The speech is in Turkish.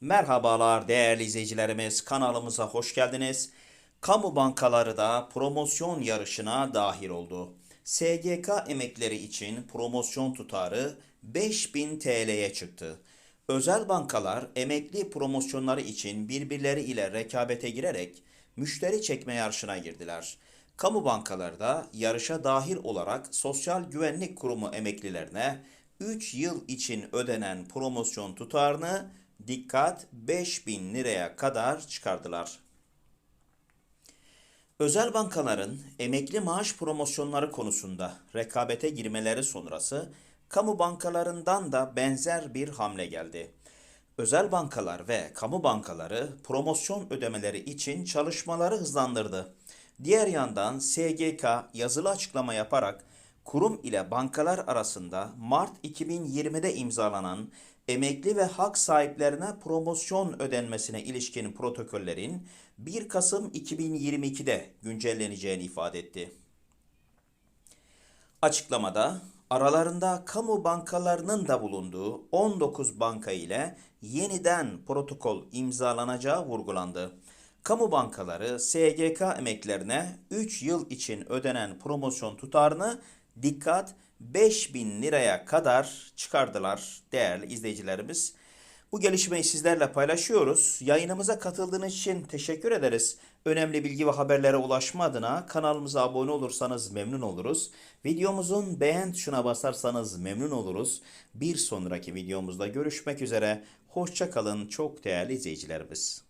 Merhabalar değerli izleyicilerimiz kanalımıza hoş geldiniz. Kamu bankaları da promosyon yarışına dahil oldu. SGK emekleri için promosyon tutarı 5000 TL'ye çıktı. Özel bankalar emekli promosyonları için birbirleri ile rekabete girerek müşteri çekme yarışına girdiler. Kamu bankaları da yarışa dahil olarak Sosyal Güvenlik Kurumu emeklilerine 3 yıl için ödenen promosyon tutarını dikkat 5000 liraya kadar çıkardılar. Özel bankaların emekli maaş promosyonları konusunda rekabete girmeleri sonrası kamu bankalarından da benzer bir hamle geldi. Özel bankalar ve kamu bankaları promosyon ödemeleri için çalışmaları hızlandırdı. Diğer yandan SGK yazılı açıklama yaparak kurum ile bankalar arasında Mart 2020'de imzalanan emekli ve hak sahiplerine promosyon ödenmesine ilişkin protokollerin 1 Kasım 2022'de güncelleneceğini ifade etti. Açıklamada aralarında kamu bankalarının da bulunduğu 19 banka ile yeniden protokol imzalanacağı vurgulandı. Kamu bankaları SGK emeklerine 3 yıl için ödenen promosyon tutarını dikkat 5000 liraya kadar çıkardılar değerli izleyicilerimiz. Bu gelişmeyi sizlerle paylaşıyoruz. Yayınımıza katıldığınız için teşekkür ederiz. Önemli bilgi ve haberlere ulaşma adına kanalımıza abone olursanız memnun oluruz. Videomuzun beğen tuşuna basarsanız memnun oluruz. Bir sonraki videomuzda görüşmek üzere. Hoşça kalın çok değerli izleyicilerimiz.